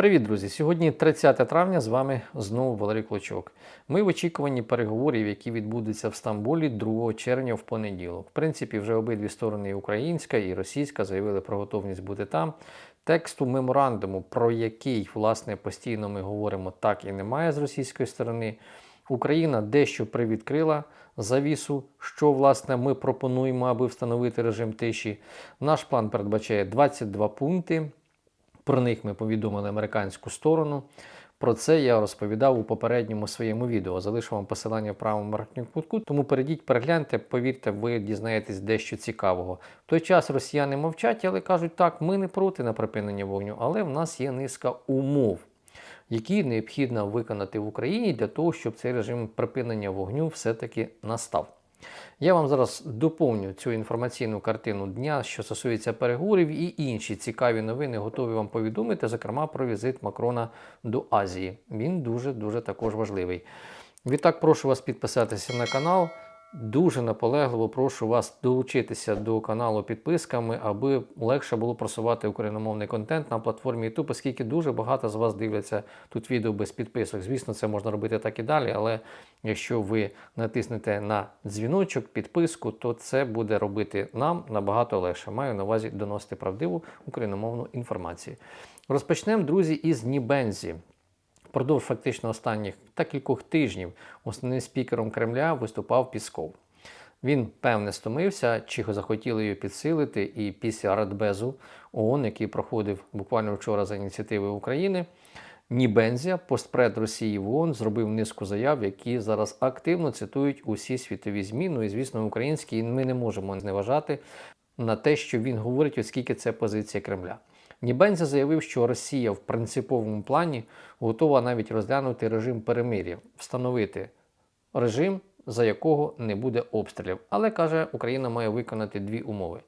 Привіт, друзі! Сьогодні 30 травня. З вами знову Валерій Клочок. Ми в очікуванні переговорів, які відбудуться в Стамбулі 2 червня в понеділок. В принципі, вже обидві сторони, і українська і російська, заявили про готовність бути там. Тексту меморандуму, про який власне постійно ми говоримо, так і немає з російської сторони. Україна дещо привідкрила завісу, що власне ми пропонуємо, аби встановити режим тиші. Наш план передбачає 22 пункти. Про них ми повідомили американську сторону. Про це я розповідав у попередньому своєму відео. Залишу вам посилання в правому верхньому кутку. Тому перейдіть, перегляньте, повірте, ви дізнаєтесь дещо цікавого. В той час росіяни мовчать, але кажуть, так, ми не проти на припинення вогню, але в нас є низка умов, які необхідно виконати в Україні для того, щоб цей режим припинення вогню все-таки настав. Я вам зараз доповню цю інформаційну картину дня, що стосується переговорів, і інші цікаві новини готові вам повідомити, зокрема про візит Макрона до Азії. Він дуже-дуже також важливий. Відтак, прошу вас підписатися на канал. Дуже наполегливо прошу вас долучитися до каналу підписками, аби легше було просувати україномовний контент на платформі YouTube, оскільки дуже багато з вас дивляться тут відео без підписок. Звісно, це можна робити так і далі, але якщо ви натиснете на дзвіночок, підписку, то це буде робити нам набагато легше. Маю на увазі доносити правдиву україномовну інформацію. Розпочнемо, друзі, із Нібензі. Впродовж фактично останніх та кількох тижнів основним спікером Кремля виступав Пісков. Він певне стомився, чи захотіли його підсилити, і після Радбезу ООН, який проходив буквально вчора за ініціативи України, Нібензія, постпред Росії в ООН, зробив низку заяв, які зараз активно цитують усі світові ЗМІ, ну і звісно, українські, і ми не можемо зневажати на те, що він говорить, оскільки це позиція Кремля. Нібензя заявив, що Росія в принциповому плані готова навіть розглянути режим перемир'я, встановити режим, за якого не буде обстрілів. Але каже, Україна має виконати дві умови.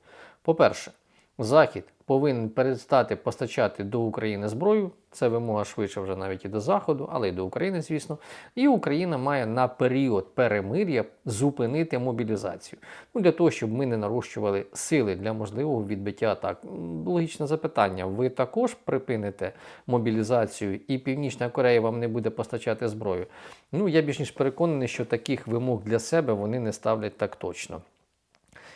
По-перше, Захід повинен перестати постачати до України зброю. Це вимога швидше вже навіть і до Заходу, але й до України, звісно. І Україна має на період перемир'я зупинити мобілізацію. Ну, Для того, щоб ми не нарощували сили для можливого відбиття атак. Логічне запитання: ви також припините мобілізацію, і Північна Корея вам не буде постачати зброю. Ну, я більш ніж переконаний, що таких вимог для себе вони не ставлять так точно.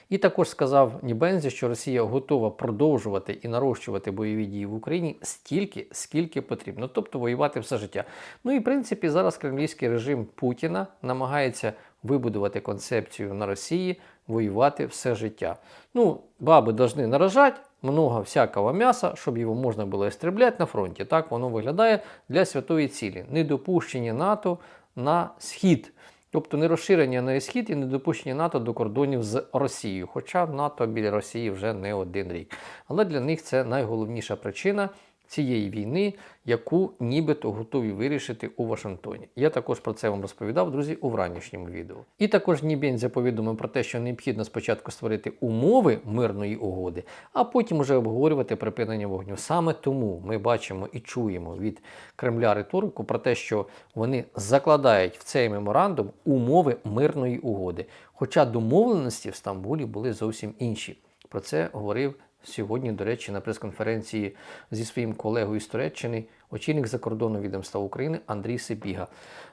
І також сказав Нібензі, що Росія готова продовжувати і нарощувати бойові дії в Україні стільки, скільки потрібно, тобто воювати все життя. Ну і в принципі зараз кремлівський режим Путіна намагається вибудувати концепцію на Росії воювати все життя. Ну, баби повинні наражати, много всякого м'яса, щоб його можна було істребляти на фронті. Так воно виглядає для святої цілі. Недопущення НАТО на схід. Тобто не розширення на схід і не допущення НАТО до кордонів з Росією, хоча НАТО біля Росії вже не один рік. Але для них це найголовніша причина цієї війни, яку нібито готові вирішити у Вашингтоні. Я також про це вам розповідав, друзі, у вранішньому відео. І також Нібензя повідомив про те, що необхідно спочатку створити умови мирної угоди, а потім вже обговорювати припинення вогню. Саме тому ми бачимо і чуємо від Кремля риторику про те, що вони закладають в цей меморандум умови мирної угоди. Хоча домовленості в Стамбулі були зовсім інші. Про це говорив сьогодні, до речі, на прес-конференції зі своїм колегою з Туреччини, очільник закордонного відомства України Андрій Сибіга.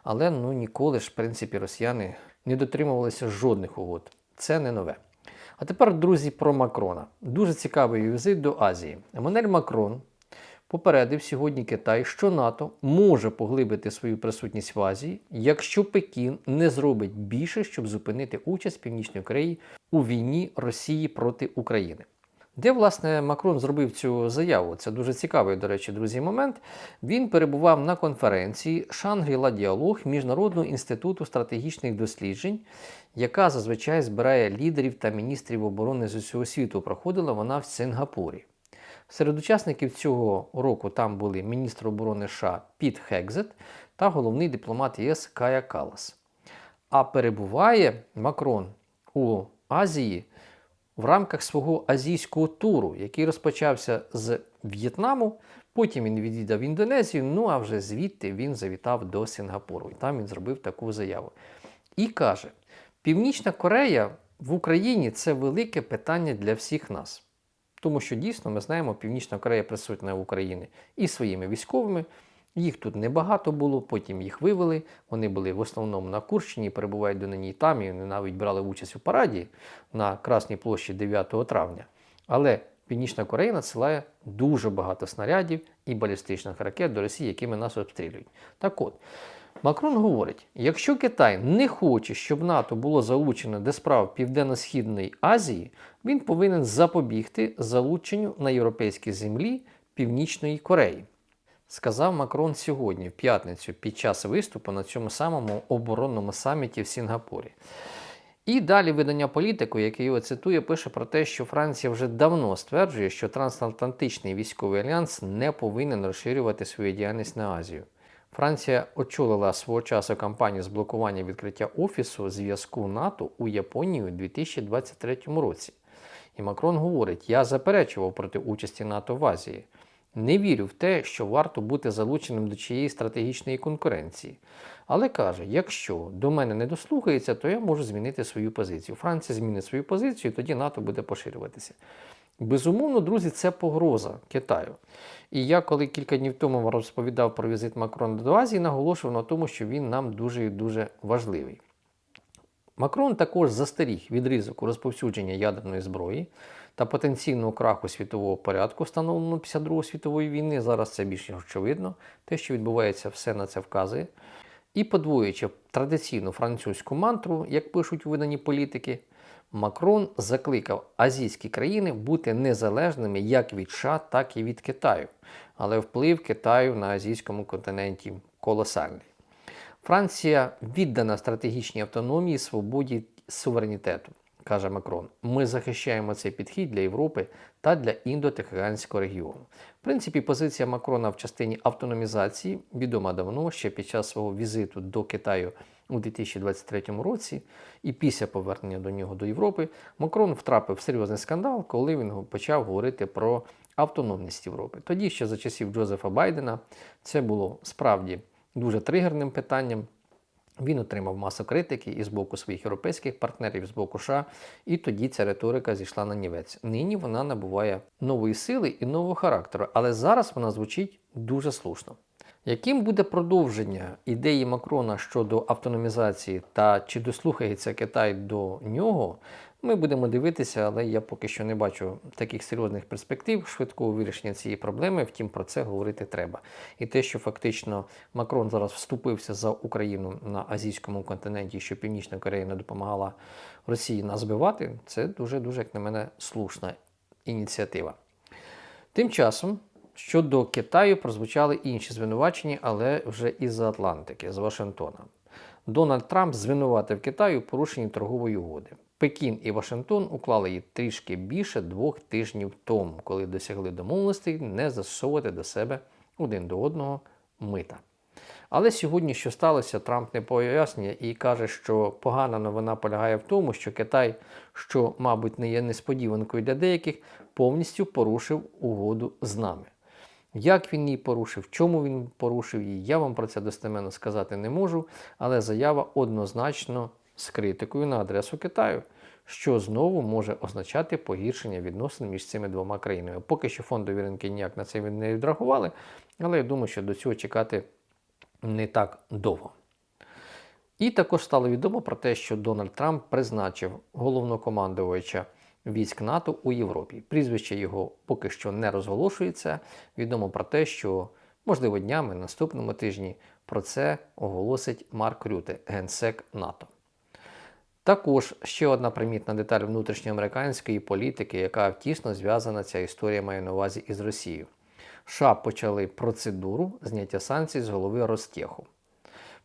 Але ну ніколи ж, в принципі, росіяни не дотримувалися жодних угод. Це не нове. А тепер, друзі, про Макрона. Дуже цікавий візит до Азії. Еммануель Макрон попередив сьогодні Китай, що НАТО може поглибити свою присутність в Азії, якщо Пекін не зробить більше, щоб зупинити участь Північної Кореї у війні Росії проти України. Де, власне, Макрон зробив цю заяву? Це дуже цікавий, до речі, друзі, момент. Він перебував на конференції Шангріла Діалог Міжнародного інституту стратегічних досліджень, яка зазвичай збирає лідерів та міністрів оборони з усього світу. Проходила вона в Сингапурі. Серед учасників цього року там були міністр оборони США Піт Хекзет та головний дипломат ЄС Кая Калас. А перебуває Макрон у Азії в рамках свого азійського туру, який розпочався з В'єтнаму. Потім він відвідав Індонезію, ну а вже звідти він завітав до Сингапуру. І там він зробив таку заяву. І каже: Північна Корея в Україні це велике питання для всіх нас. Тому що дійсно ми знаємо, Північна Корея присутня в Україні і своїми військовими. Їх тут небагато було, потім їх вивели. Вони були в основному на Курщині, перебувають до нині там, і вони навіть брали участь у параді на Красній площі 9 травня. Але Північна Корея надсилає дуже багато снарядів і балістичних ракет до Росії, якими нас обстрілюють. Так от, Макрон говорить: якщо Китай не хоче, щоб НАТО було залучено до справ Південно-Східної Азії, він повинен запобігти залученню на європейській землі Північної Кореї. Сказав Макрон сьогодні, в п'ятницю, під час виступу на цьому самому оборонному саміті в Сінгапурі. І далі видання політику, яке його цитує, пише про те, що Франція вже давно стверджує, що трансатлантичний військовий альянс не повинен розширювати свою діяльність на Азію. Франція очолила свого часу кампанію з блокування відкриття офісу зв'язку НАТО у Японії у 2023 році. І Макрон говорить: я заперечував проти участі НАТО в Азії. Не вірю в те, що варто бути залученим до чиєї стратегічної конкуренції. Але каже: якщо до мене не дослухається, то я можу змінити свою позицію. Франція змінить свою позицію, і тоді НАТО буде поширюватися. Безумовно, друзі, це погроза Китаю. І я, коли кілька днів тому розповідав про візит Макрона до Азії, наголошував на тому, що він нам дуже і дуже важливий. Макрон також застеріг від ризику розповсюдження ядерної зброї та потенційного краху світового порядку, встановленого після Другої світової війни. Зараз це більш ніж очевидно. Те, що відбувається, все на це вказує. І подвоюючи традиційну французьку мантру, як пишуть у виданні політики, Макрон закликав азійські країни бути незалежними як від США, так і від Китаю. Але вплив Китаю на азійському континенті колосальний. Франція віддана стратегічній автономії, свободі суверенітету, каже Макрон. Ми захищаємо цей підхід для Європи та для індотихоокеанського регіону. В принципі, позиція Макрона в частині автономізації відома давно ще під час свого візиту до Китаю у 2023 році, і після повернення до нього до Європи Макрон втрапив в серйозний скандал, коли він почав говорити про автономність Європи. Тоді ще за часів Джозефа Байдена це було справді дуже тригерним питанням. Він отримав масу критики і з боку своїх європейських партнерів, і з боку США, і тоді ця риторика зійшла на нівець. Нині вона набуває нової сили і нового характеру, але зараз вона звучить дуже слушно. Яким буде продовження ідеї Макрона щодо автономізації та чи дослухається Китай до нього, ми будемо дивитися, але я поки що не бачу таких серйозних перспектив швидкого вирішення цієї проблеми. Втім, про це говорити треба. І те, що фактично Макрон зараз вступився за Україну на азійському континенті, що Північна Корея допомагала Росії нас збивати, це дуже дуже, як на мене, слушна ініціатива. Тим часом. Щодо Китаю прозвучали інші звинувачення, але вже із-за Атлантики, з Вашингтона. Дональд Трамп звинуватив Китай у порушенні торгової угоди. Пекін і Вашингтон уклали її трішки більше двох тижнів тому, коли досягли домовленостей не застосовувати до себе один до одного мита. Але сьогодні, що сталося, Трамп не пояснює і каже, що погана новина полягає в тому, що Китай, що, мабуть, не є несподіванкою для деяких, повністю порушив угоду з нами. Як він її порушив, чому він порушив її, я вам про це достеменно сказати не можу, але заява однозначно з критикою на адресу Китаю, що знову може означати погіршення відносин між цими двома країнами. Поки що фондові ринки ніяк на це не відрахували, але я думаю, що до цього чекати не так довго. І також стало відомо про те, що Дональд Трамп призначив головнокомандувача військ НАТО у Європі. Прізвище його поки що не розголошується. Відомо про те, що, можливо, днями наступному тижні про це оголосить Марк Рюте, генсек НАТО. Також ще одна примітна деталь внутрішньоамериканської політики, яка тісно зв'язана ця історія має на увазі із Росією. США почали процедуру зняття санкцій з голови Ростеху.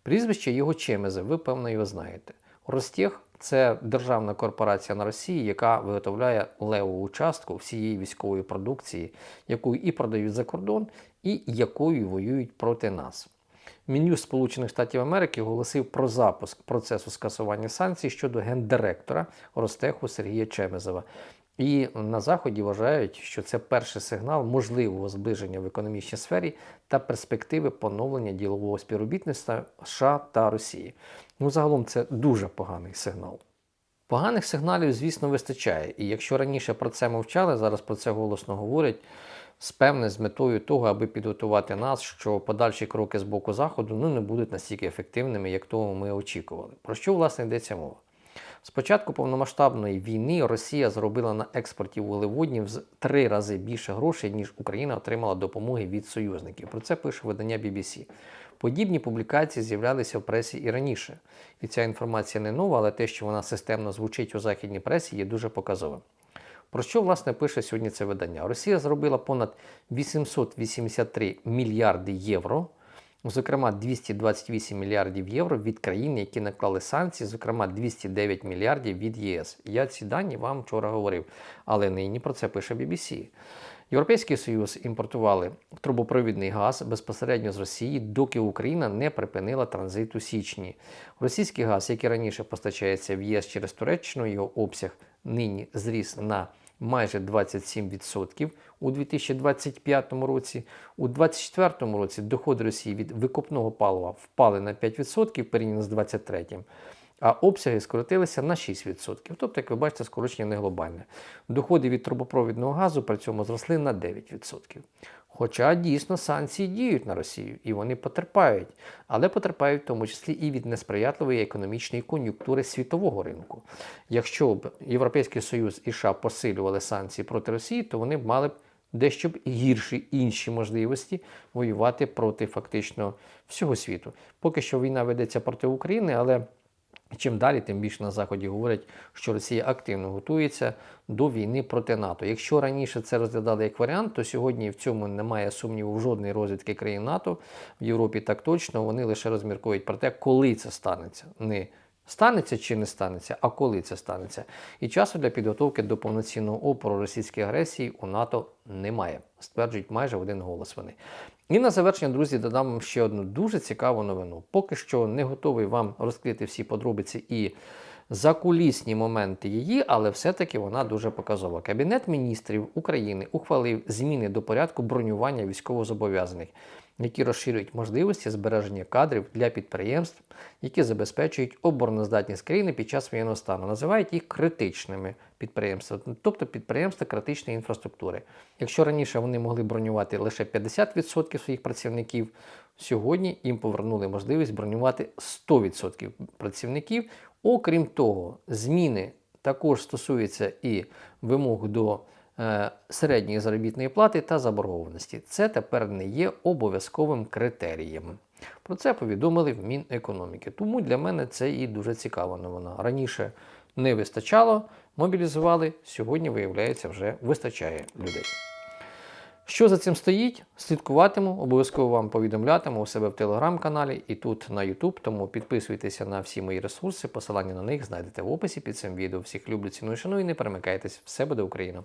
Прізвище його Чемезе, ви певно його знаєте. Ростех це державна корпорація на Росії, яка виготовляє левову частку всієї військової продукції, яку і продають за кордон, і якою воюють проти нас. Мін'юст Сполучених Штатів Америки оголосив про запуск процесу скасування санкцій щодо гендиректора Ростеху Сергія Чемезова. І на Заході вважають, що це перший сигнал можливого зближення в економічній сфері та перспективи поновлення ділового співробітництва США та Росії. Ну, загалом це дуже поганий сигнал. Поганих сигналів, звісно, вистачає. І якщо раніше про це мовчали, зараз про це голосно говорять. З певне з метою того, аби підготувати нас, що подальші кроки з боку заходу ну, не будуть настільки ефективними, як того ми очікували. Про що власне йдеться мова? З початку повномасштабної війни Росія заробила на експорті вуглеводнів в три рази більше грошей, ніж Україна отримала допомоги від союзників. Про це пише видання BBC. Подібні публікації з'являлися в пресі і раніше. І ця інформація не нова, але те, що вона системно звучить у західній пресі, є дуже показовим. Про що власне пише сьогодні це видання? Росія зробила понад 883 мільярди євро, зокрема 228 мільярдів євро від країн, які наклали санкції, зокрема 209 мільярдів від ЄС. Я ці дані вам вчора говорив, але нині про це пише BBC. Європейський Союз імпортували трубопровідний газ безпосередньо з Росії, доки Україна не припинила транзит у січні. Російський газ, який раніше постачається в ЄС через Туреччину, його обсяг нині зріс на майже 27% у 2025 році. У 2024 році доходи Росії від викопного палива впали на 5% порівняно з 2023 а обсяги скоротилися на 6%. Тобто, як ви бачите, скорочення не глобальне. Доходи від трубопровідного газу при цьому зросли на 9%. Хоча дійсно санкції діють на Росію і вони потерпають, але потерпають в тому числі і від несприятливої економічної кон'юнктури світового ринку. Якщо б Європейський Союз і США посилювали санкції проти Росії, то вони б мали б дещо б гірші інші можливості воювати проти фактично всього світу. Поки що війна ведеться проти України, але Чим далі, тим більше на Заході говорять, що Росія активно готується до війни проти НАТО. Якщо раніше це розглядали як варіант, то сьогодні в цьому немає сумніву в жодної розвідки країн НАТО в Європі так точно. Вони лише розміркують про те, коли це станеться. Не станеться чи не станеться, а коли це станеться. І часу для підготовки до повноцінного опору російської агресії у НАТО немає. Стверджують майже один голос вони. І на завершення, друзі, додам вам ще одну дуже цікаву новину. Поки що не готовий вам розкрити всі подробиці і закулісні моменти її, але все-таки вона дуже показова. Кабінет міністрів України ухвалив зміни до порядку бронювання військовозобов'язаних, які розширюють можливості збереження кадрів для підприємств, які забезпечують обороноздатність країни під час воєнного стану. Називають їх критичними підприємствами, тобто підприємства критичної інфраструктури. Якщо раніше вони могли бронювати лише 50% своїх працівників, сьогодні їм повернули можливість бронювати 100% працівників. Окрім того, зміни також стосуються і вимог до середньої заробітної плати та заборгованості. Це тепер не є обов'язковим критерієм. Про це повідомили в Мінекономіки. Тому для мене це і дуже цікава новина. Раніше не вистачало, мобілізували, сьогодні, виявляється, вже вистачає людей. Що за цим стоїть, слідкуватиму, обов'язково вам повідомлятиму у себе в телеграм-каналі і тут на YouTube, тому підписуйтеся на всі мої ресурси, посилання на них знайдете в описі під цим відео. Всіх люблю, ціную, шаную і не перемикайтесь. Все буде Україна!